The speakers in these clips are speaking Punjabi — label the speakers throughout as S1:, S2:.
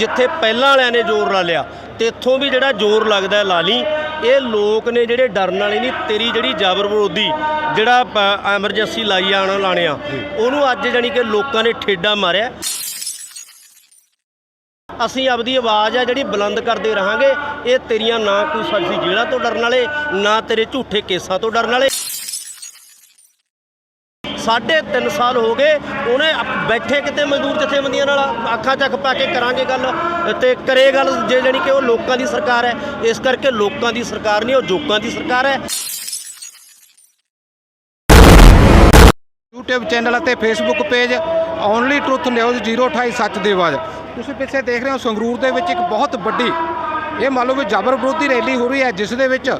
S1: ਜਿੱਥੇ ਪਹਿਲਾਂ ਵਾਲਿਆਂ ਨੇ ਜ਼ੋਰ ਲਾ ਲਿਆ ਤੇ ਇੱਥੋਂ ਵੀ ਜਿਹੜਾ ਜ਼ੋਰ ਲੱਗਦਾ ਲਾ ਲਈ ਇਹ ਲੋਕ ਨੇ ਜਿਹੜੇ ਡਰਨ ਵਾਲੇ ਨਹੀਂ, ਤੇਰੀ ਜਿਹੜੀ ਜ਼ਬਰ ਵਿਰੋਧੀ ਜਿਹੜਾ ਐਮਰਜੈਂਸੀ ਲਾਈ ਆਣ ਆ, ਉਹਨੂੰ ਅੱਜ ਜਾਨੀ ਕਿ ਲੋਕਾਂ ਨੇ ਠੇਡਾ ਮਾਰਿਆ। ਅਸੀਂ ਆਪਦੀ ਆਵਾਜ਼ ਆ ਜਿਹੜੀ ਬੁਲੰਦ ਕਰਦੇ ਰਹਾਂਗੇ, ਇਹ ਤੇਰੀਆਂ ਨਾ ਕੋਈ ਸਾਡੀ ਜੇਲ੍ਹਾਂ ਤੋਂ ਡਰਨ ਵਾਲੇ, ਨਾ ਤੇਰੇ ਝੂਠੇ ਕੇਸਾਂ ਤੋਂ ਡਰਨ ਵਾਲੇ ਸਾਢੇ ਤਿੰਨ ਸਾਲ ਹੋ ਗਏ, ਉਹਨੇ ਬੈਠੇ ਕਿਤੇ ਮਜ਼ਦੂਰ ਜਥੇਬੰਦੀਆਂ ਨਾਲ, ਅੱਖਾਂ ਚੱਕ ਪਾ ਕੇ ਕਰਾਂਗੇ ਗੱਲ ਤੇ ਕਰੇ ਗੱਲ ਜੇ ਜਾਣੀ ਕਿ ਉਹ ਲੋਕਾਂ ਦੀ ਸਰਕਾਰ ਹੈ, ਇਸ ਕਰਕੇ ਲੋਕਾਂ ਦੀ ਸਰਕਾਰ ਨਹੀਂ, ਉਹ ਜੋਕਾਂ ਦੀ ਸਰਕਾਰ ਹੈ।
S2: YouTube ਚੈਨਲ ਅਤੇ Facebook page only truth news 028 ਸੱਚ ਦੀ ਆਵਾਜ਼। ਤੁਸੀਂ ਪਿੱਛੇ ਦੇਖ ਰਹੇ ਹੋ ਸੰਗਰੂਰ ਦੇ ਵਿੱਚ ਇੱਕ ਬਹੁਤ ਵੱਡੀ, ਇਹ ਮੰਨ ਲਓ ਵੀ ਜਬਰ ਵਿਰੋਧੀ ਰੈਲੀ ਹੋ ਰਹੀ ਹੈ, ਜਿਸ ਦੇ ਵਿੱਚ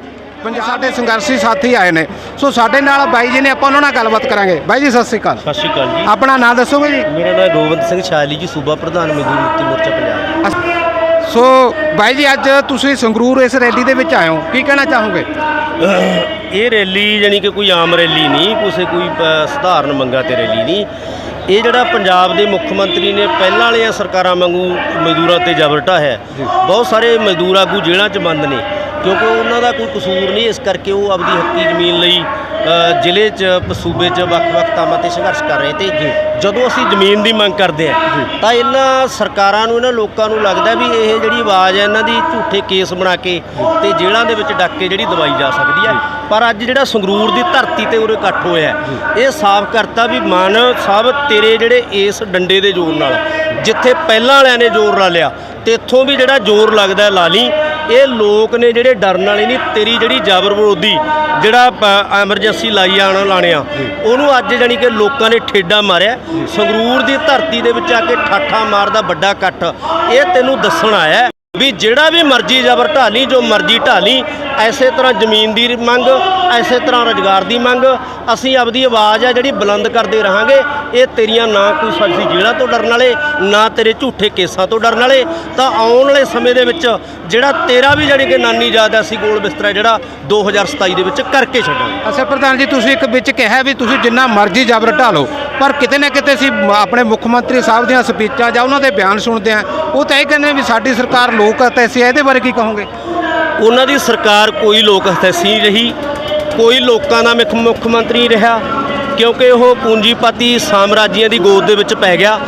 S2: ਪੰਜਾਬ ਸਾਡੇ ਸੰਘਰਸ਼ੀ ਸਾਥੀ ਆਏ ਨੇ। ਸੋ ਸਾਡੇ ਨਾਲ ਬਾਈ ਜੀ ਨੇ ਆਪਾਂ ਉਹਨਾਂ ਨਾਲ ਗੱਲਬਾਤ ਕਰਾਂਗੇ। ਬਾਈ ਜੀ ਸਤਿ ਸ੍ਰੀ ਅਕਾਲ।
S1: ਸਤਿ ਸ਼੍ਰੀ ਅਕਾਲ ਜੀ।
S2: ਆਪਣਾ ਨਾਮ ਦੱਸੋਗੇ ਜੀ?
S1: ਮੇਰਾ ਨਾਮ ਗੋਬਿੰਦ ਸਿੰਘ ਛਾਲੀ ਜੀ ਸੂਬਾ ਪ੍ਰਧਾਨ ਮਜ਼ਦੂਰ ਮੁਕਤੀ ਮੋਰਚਾ ਪੰਜਾਬ।
S2: ਸੋ ਬਾਈ ਜੀ ਅੱਜ ਤੁਸੀਂ ਸੰਗਰੂਰ ਇਸ ਰੈਲੀ ਦੇ ਵਿੱਚ ਆਏ ਹੋ। ਕੀ ਕਹਿਣਾ ਚਾਹੋਗੇ?
S1: ਇਹ ਰੈਲੀ ਜਾਨੀ ਕਿ ਕੋਈ ਆਮ ਰੈਲੀ ਨਹੀਂ ਕਿਸੇ ਕੋਈ ਸਧਾਰਨ ਮੰਗਾ ਤੇ ਰੈਲੀ ਨਹੀਂ। ਇਹ ਜਿਹੜਾ ਪੰਜਾਬ ਦੇ ਮੁੱਖ ਮੰਤਰੀ ਨੇ ਪਹਿਲਾਂ ਵਾਲੀਆਂ ਸਰਕਾਰਾਂ ਵਾਂਗੂ ਮਜ਼ਦੂਰਾਂ ਤੇ ਜ਼ਬਰ ਢਾਹਿਆ ਬਹੁਤ ਸਾਰੇ ਮਜ਼ਦੂਰ ਆਗੂ ਜੇਲ੍ਹਾਂ 'ਚ ਬੰਦ ਨੇ। ਕਿਉਂਕਿ ਉਹਨਾਂ ਦਾ ਕੋਈ ਕਸੂਰ ਨਹੀਂ ਇਸ ਕਰਕੇ ਉਹ ਆਪਦੀ ਹੱਕੀ ਜ਼ਮੀਨ ਲਈ ਜ਼ਿਲ੍ਹੇ 'ਚ ਸੂਬੇ 'ਚ ਵੱਖ-ਵੱਖ ਥਾਵਾਂ ਤੇ ਸੰਘਰਸ਼ ਕਰ ਰਹੇ ਤੇ ਜਦੋਂ ਅਸੀਂ ਜ਼ਮੀਨ ਦੀ ਮੰਗ ਕਰਦੇ ਆ ਤਾਂ ਇਹਨਾਂ ਸਰਕਾਰਾਂ ਨੂੰ ਇਹਨਾਂ ਲੋਕਾਂ ਨੂੰ ਲੱਗਦਾ ਵੀ ਇਹ ਜਿਹੜੀ ਆਵਾਜ਼ ਹੈ ਇਹਨਾਂ ਦੀ ਝੂਠੇ ਕੇਸ ਬਣਾ ਕੇ ਤੇ ਜੇਲ੍ਹਾਂ ਦੇ ਵਿੱਚ ਡੱਕ ਕੇ ਜਿਹੜੀ ਦਵਾਈ ਜਾ ਸਕਦੀ ਹੈ ਪਰ ਅੱਜ ਜਿਹੜਾ ਸੰਗਰੂਰ ਦੀ ਧਰਤੀ ਤੇ ਉਰੇ ਇਕੱਠ ਹੋਇਆ ਇਹ ਸਾਫ਼ ਕਰਤਾ ਵੀ ਮਨ ਸਭ ਤੇਰੇ ਜਿਹੜੇ ਇਸ ਡੰਡੇ ਦੇ ਜ਼ੋਰ ਨਾਲ ਜਿੱਥੇ ਪਹਿਲਾਂ ਵਾਲਿਆਂ ਨੇ ਜ਼ੋਰ ਲਾ ਲਿਆ ਤੇ ਇੱਥੋਂ ਵੀ ਜਿਹੜਾ ਜ਼ੋਰ ਲੱਗਦਾ ਹੈ ਲਾ ਲਈ। ਇਹ ਲੋਕ ਨੇ ਜਿਹੜੇ ਡਰਨ ਵਾਲੇ ਨਹੀਂ, ਤੇਰੀ ਜਿਹੜੀ ਜਾਬਰ ਵਿਰੋਧੀ ਜਿਹੜਾ ਐਮਰਜੈਂਸੀ ਲਾਈ ਆਣ ਲਾਣਿਆ ਉਹਨੂੰ ਅੱਜ ਜਾਨੀ ਕਿ ਲੋਕਾਂ ਨੇ ਠੇਡਾ ਮਾਰਿਆ। ਸੰਗਰੂਰ ਦੀ ਧਰਤੀ ਦੇ ਵਿੱਚ ਆ ਕੇ ਠਾਠਾ ਮਾਰਦਾ ਵੱਡਾ ਇਕੱਠ। ਇਹ ਤੈਨੂੰ ਦੱਸਣ ਆਇਆ। ਵੀ ਜਿਹੜਾ ਵੀ ਮਰਜ਼ੀ ਜ਼ਬਰ ਢਾਲੀ, ਜੋ ਮਰਜ਼ੀ ਢਾਲੀ, ਐਸੇ ਤਰ੍ਹਾਂ ਜ਼ਮੀਨ ਦੀ ਮੰਗ, ਐਸੇ ਤਰ੍ਹਾਂ ਰੁਜ਼ਗਾਰ ਦੀ ਮੰਗ, ਅਸੀਂ ਆਪਦੀ ਆਵਾਜ਼ ਆ ਜਿਹੜੀ ਬੁਲੰਦ ਕਰਦੇ ਰਹਾਂਗੇ। ਇਹ ਤੇਰੀਆਂ ਨਾ ਕੋਈ ਸਾਡੀ ਜੇਲ੍ਹਾਂ ਤੋਂ ਡਰਨ ਵਾਲੇ, ਨਾ ਤੇਰੇ ਝੂਠੇ ਕੇਸਾਂ ਤੋਂ ਡਰਨ ਵਾਲੇ। ਤਾਂ ਆਉਣ ਵਾਲੇ ਸਮੇਂ ਦੇ ਵਿੱਚ ਜਿਹੜਾ ਤੇਰਾ ਵੀ ਜਾਣੀ ਕਿ ਨਾਨੀ ਯਾਦ ਹੈ ਅਸੀਂ ਗੋਲ ਬਿਸਤਰਾ ਜਿਹੜਾ 2027 ਦੇ ਵਿੱਚ ਕਰਕੇ ਛੱਡਾਂਗੇ।
S2: ਅੱਛਾ, ਪ੍ਰਧਾਨ ਜੀ, ਤੁਸੀਂ ਇੱਕ ਵਿੱਚ ਕਿਹਾ ਵੀ ਤੁਸੀਂ ਜਿੰਨਾ ਮਰਜ਼ੀ ਜਬਰ ਢਾਲੋ ਪਰ ਕਿਤੇ ਨਾ ਕਿਤੇ ਅਸੀਂ ਆਪਣੇ ਮੁੱਖ ਮੰਤਰੀ ਸਾਹਿਬ ਦੀਆਂ ਸਪੀਚਾਂ ਜਾਂ ਉਹਨਾਂ ਦੇ ਬਿਆਨ ਸੁਣਦੇ ਆ ਉਹ ਤਾਂ ਇਹ ਕਹਿੰਦੇ ਵੀ ਸਾਡੀ ਸਰਕਾਰ ਲੋਕ ਹਤੈਸੀ ਹੈ ਇਹਦੇ ਬਾਰੇ ਕੀ ਕਹੋਗੇ?
S1: ਉਹਨਾਂ ਦੀ ਸਰਕਾਰ ਕੋਈ ਲੋਕ ਹਤੈਸੀ ਨਹੀਂ ਰਹੀ, ਕੋਈ ਲੋਕਾਂ ਦਾ ਮੁੱਖ ਮੰਤਰੀ ਰਿਹਾ, ਕਿਉਂਕਿ ਉਹ ਪੂੰਜੀਪਤੀ ਸਾਮਰਾਜੀਆਂ ਦੀ ਗੋਦ ਦੇ ਵਿੱਚ ਪੈ ਗਿਆ,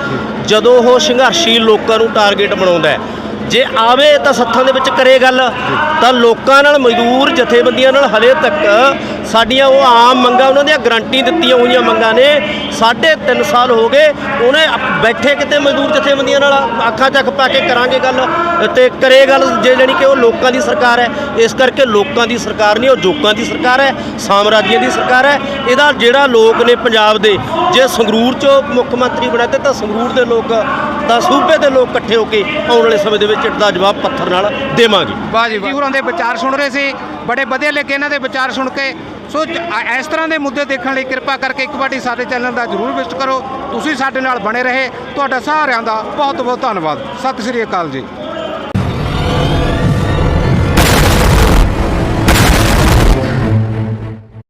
S1: ਜਦੋਂ ਉਹ ਸੰਘਰਸ਼ੀ ਲੋਕਾਂ ਨੂੰ ਟਾਰਗੇਟ ਬਣਾਉਂਦਾ ਜੇ ਆਵੇ ਤਾਂ ਸੱਥਾਂ ਦੇ ਵਿੱਚ ਕਰੇ ਗੱਲ, ਤਾਂ ਲੋਕਾਂ ਨਾਲ ਮਜ਼ਦੂਰ ਜਥੇਬੰਦੀਆਂ ਨਾਲ ਹਲੇ ਤੱਕ ਸਾਡੀਆਂ ਉਹ ਆਮ ਮੰਗਾਂ, ਉਹਨਾਂ ਦੀਆਂ ਗਰੰਟੀ ਦਿੱਤੀਆਂ ਹੋਈਆਂ ਮੰਗਾਂ ਨੇ, ਸਾਢੇ ਤਿੰਨ ਸਾਲ ਹੋ ਗਏ, ਉਹਨੇ ਬੈਠੇ ਕਿਤੇ ਮਜ਼ਦੂਰ ਜਥੇਬੰਦੀਆਂ ਨਾਲ, ਅੱਖਾਂ ਚੱਕ ਪਾ ਕੇ ਕਰਾਂਗੇ ਗੱਲ, ਤੇ ਕਰੇ ਗੱਲ ਜੇ ਜਾਣੀ ਕਿ ਉਹ ਲੋਕਾਂ ਦੀ ਸਰਕਾਰ ਹੈ, ਇਸ ਕਰਕੇ ਲੋਕਾਂ ਦੀ ਸਰਕਾਰ ਨਹੀਂ, ਉਹ ਜੋਕਾਂ ਦੀ ਸਰਕਾਰ ਹੈ, ਸਾਮਰਾਜੀਆਂ ਦੀ ਸਰਕਾਰ ਹੈ, ਇਹਦਾ ਜਿਹੜਾ ਲੋਕ ਨੇ ਪੰਜਾਬ ਦੇ, ਜੇ ਸੰਗਰੂਰ ਚੋਂ ਮੁੱਖ ਮੰਤਰੀ ਬਣਾਤੇ ਤਾਂ ਸੰਗਰੂਰ ਦੇ ਲੋਕ, ਤਾਂ ਸੂਬੇ ਦੇ ਲੋਕ ਇਕੱਠੇ ਹੋ ਕੇ ਆਉਣ ਵਾਲੇ ਸਮੇਂ ਦੇ ਵਿੱਚ ਇਸਦਾ ਜਵਾਬ ਪੱਥਰ ਨਾਲ ਦੇਵਾਂਗੇ।
S2: ਵਾਹ ਜੀ ਹੋਰਾਂ ਦੇ ਵਿਚਾਰ ਸੁਣ ਰਹੇ ਸੀ ਬੜੇ ਵਧੀਆ ਲੱਗੇ ਇਹਨਾਂ ਦੇ ਵਿਚਾਰ ਸੁਣ ਕੇ। ਸੋ ਇਸ ਤਰ੍ਹਾਂ ਦੇ ਮੁੱਦੇ ਦੇਖਣ ਲਈ ਕਿਰਪਾ ਕਰਕੇ ਇੱਕ ਵਾਰੀ ਸਾਡੇ ਚੈਨਲ ਦਾ ਜਰੂਰ ਵਿਜ਼ਿਟ ਕਰੋ। ਤੁਸੀਂ ਸਾਡੇ ਨਾਲ ਬਣੇ ਰਹੇ। ਤੁਹਾਡਾ ਸਾਰਿਆਂ ਦਾ ਬਹੁਤ ਬਹੁਤ ਧੰਨਵਾਦ। ਸਤਿ ਸ੍ਰੀ ਅਕਾਲ ਜੀ।